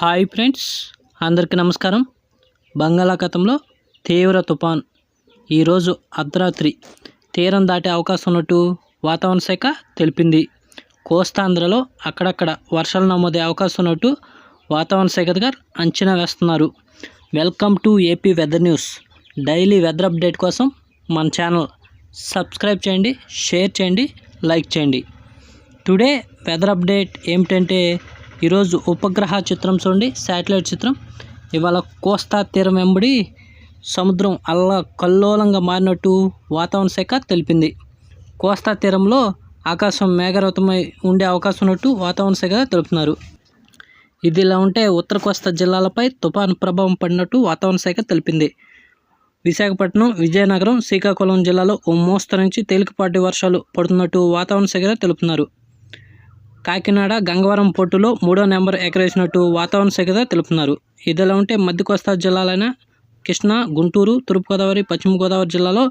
Hi friends అందరికీ నమస్కారం. బంగాళాఖాతంలో తీవ్ర తుఫాన్. ఈరోజు అర్ధరాత్రి. తీరం దాటే అవకాశం ఉన్నట్టు వాతావరణ శాఖ తెలిపింది. కోస్తాంధ్రలో అక్కడక్కడ వర్షాలు నమోదే అవకాశం ఉన్నట్టు వాతావరణ శాఖ గారు అంచనా వేస్తున్నారు. Welcome to AP weather news. Daily weather update కోసం మన ఛానల్ సబ్స్క్రైబ్ చేయండి షేర్ చేయండి లైక్ చేయండి. టుడే వెదర్ అప్డేట్ ఏమిటంటే ఈరోజు ఉపగ్రహ చిత్రం చూడండి శాటిలైట్ చిత్రం. ఇవాళ కోస్తా తీరం వెంబడి సముద్రం అల్ల కల్లోలంగా మారినట్టు వాతావరణ శాఖ తెలిపింది. కోస్తా తీరంలో ఆకాశం మేఘరవతమై ఉండే అవకాశం ఉన్నట్టు వాతావరణ శాఖ తెలుపుతున్నారు. ఇది ఇలా ఉంటే ఉత్తర కోస్తా జిల్లాలపై తుఫాను ప్రభావం పడినట్టు వాతావరణ శాఖ తెలిపింది. విశాఖపట్నం విజయనగరం శ్రీకాకుళం జిల్లాలో ఓ మోస్తరు నుంచి తేలికపాటి వర్షాలు పడుతున్నట్టు వాతావరణ శాఖ తెలుపుతున్నారు. కాకినాడ గంగవరం పోర్టులో మూడో నెంబర్ ఎగరేసినట్టు వాతావరణ శాఖ తెలుపుతున్నారు. ఇదిలా ఉంటే మధ్య కోస్తా జిల్లాలైన కృష్ణా గుంటూరు తూర్పుగోదావరి పశ్చిమ గోదావరి జిల్లాలో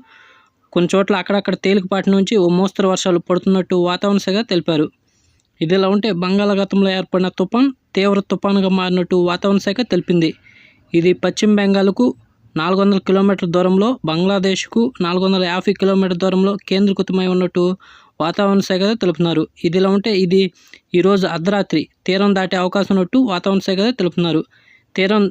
కొన్ని చోట్ల అక్కడక్కడ తేలికపాటి నుంచి ఓ మోస్తరు వర్షాలు పడుతున్నట్టు వాతావరణ శాఖ తెలిపారు. ఇదిలా ఉంటే బంగాళాఖాతంలో ఏర్పడిన తుఫాన్ తీవ్ర తుఫానుగా మారినట్టు వాతావరణ శాఖ తెలిపింది. ఇది పశ్చిమ బెంగాల్కు నాలుగు వందల కిలోమీటర్ల దూరంలో బంగ్లాదేశ్కు నాలుగు వందల యాభై కిలోమీటర్ల దూరంలో కేంద్రీకృతమై ఉన్నట్టు వాతావరణ శాఖ తెలుపుతున్నారు. ఇదిలా ఉంటే ఇది ఈరోజు అర్ధరాత్రి తీరం దాటే అవకాశం ఉన్నట్టు వాతావరణ శాఖ తెలుపుతున్నారు. తీరం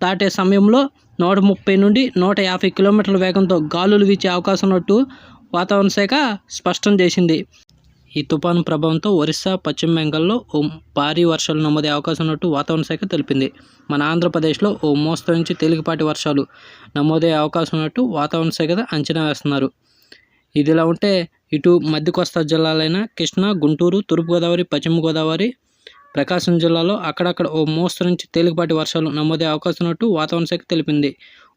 దాటే సమయంలో నూట ముప్పై నుండి నూట యాభై కిలోమీటర్ల వేగంతో గాలులు వీచే అవకాశం ఉన్నట్టు వాతావరణ శాఖ స్పష్టం చేసింది. ఈ తుఫాను ప్రభావంతో ఒరిస్సా పశ్చిమ బెంగాల్లో ఓ భారీ వర్షాలు నమోదే అవకాశం ఉన్నట్టు వాతావరణ శాఖ తెలిపింది. మన ఆంధ్రప్రదేశ్లో ఓ మోస్తరు నుంచి తేలికపాటి వర్షాలు నమోదే అవకాశం ఉన్నట్టు వాతావరణ శాఖ అంచనా వేస్తున్నారు. ఇదిలా ఉంటే ఇటు మధ్య కోస్తా జిల్లాలైన కృష్ణా గుంటూరు తూర్పుగోదావరి పశ్చిమ గోదావరి ప్రకాశం జిల్లాలో అక్కడక్కడ ఓ మోస్తరు నుంచి తేలికపాటి వర్షాలు నమోదే అవకాశం ఉన్నట్టు వాతావరణ శాఖ తెలిపింది.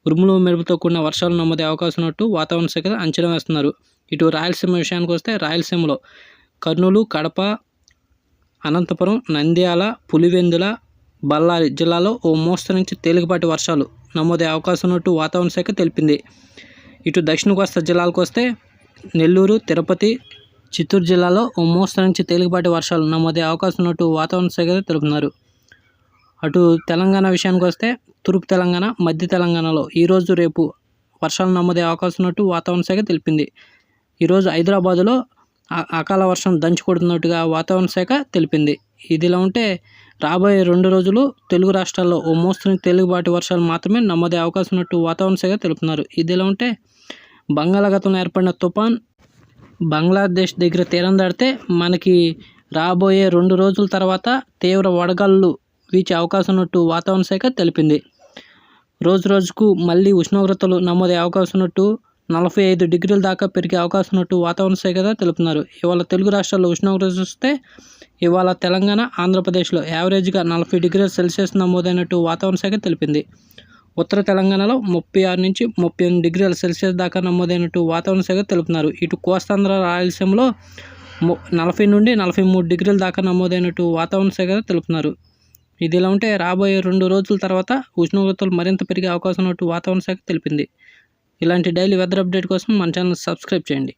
ఉరుములు మెరుపుతో కూడిన వర్షాలు నమోదే అవకాశం ఉన్నట్టు వాతావరణ శాఖ అంచనా వేస్తున్నారు. ఇటు రాయలసీమ విషయానికి వస్తే రాయలసీమలో కర్నూలు కడప అనంతపురం నంద్యాల పులివెందుల బళ్ళారి జిల్లాలో ఓ మోస్తరు నుంచి తేలికపాటి వర్షాలు నమోదే అవకాశం ఉన్నట్టు వాతావరణ శాఖ తెలిపింది. ఇటు దక్షిణ కోస్తా జిల్లాలకు వస్తే నెల్లూరు తిరుపతి చిత్తూరు జిల్లాలో ఓ మోస్తరు నుంచి తేలికపాటి వర్షాలు నమోదే అవకాశం ఉన్నట్టు వాతావరణ శాఖ తెలుపుతున్నారు. అటు తెలంగాణ విషయానికి వస్తే తూర్పు తెలంగాణ మధ్య తెలంగాణలో ఈరోజు రేపు వర్షాలు నమోదే అవకాశం ఉన్నట్టు వాతావరణ శాఖ తెలిపింది. ఈరోజు హైదరాబాదులో అకాల వర్షం దంచి కొడుతున్నట్టుగా వాతావరణ శాఖ తెలిపింది. ఇదిలా ఉంటే రాబోయే రెండు రోజులు తెలుగు రాష్ట్రాల్లో ఓ మోస్తరు తేలికపాటి వర్షాలు మాత్రమే నమోదే అవకాశం ఉన్నట్టు వాతావరణ శాఖ తెలుపుతున్నారు. ఇదిలా ఉంటే బంగాళాఖాతంలో ఏర్పడిన తుఫాన్ బంగ్లాదేశ్ దగ్గర తీరం దాడితే మనకి రాబోయే రెండు రోజుల తర్వాత తీవ్ర వడగాళ్ళు వీచే అవకాశం ఉన్నట్టు వాతావరణ శాఖ తెలిపింది. రోజు రోజుకు మళ్ళీ ఉష్ణోగ్రతలు నమోదే అవకాశం ఉన్నట్టు నలభై ఐదు డిగ్రీల దాకా పెరిగే అవకాశం ఉన్నట్టు వాతావరణ శాఖ తెలుపుతున్నారు. ఇవాళ తెలుగు రాష్ట్రాల్లో ఉష్ణోగ్రత చూస్తే ఇవాళ తెలంగాణ ఆంధ్రప్రదేశ్లో యావరేజ్గా నలభై డిగ్రీల సెల్సియస్ నమోదైనట్టు వాతావరణ శాఖ తెలిపింది. ఉత్తర తెలంగాణలో ముప్పై ఆరు నుంచి ముప్పై ఎనిమిది డిగ్రీల సెల్సియస్ దాకా నమోదైనట్టు వాతావరణ శాఖ తెలుపుతున్నారు. ఇటు కోస్తాంధ్ర రాయలసీమలో ము- నలభై నుండి నలభై మూడు డిగ్రీల దాకా నమోదైనట్టు వాతావరణ శాఖ తెలుపుతున్నారు. ఇది ఇలా ఉంటే రాబోయే రెండు రోజుల తర్వాత ఉష్ణోగ్రతలు మరింత పెరిగే అవకాశం ఉన్నట్టు వాతావరణ శాఖ తెలిపింది. ఇలాంటి డైలీ వెదర్ అప్డేట్ కోసం మన ఛానల్ సబ్స్క్రైబ్ చేయండి.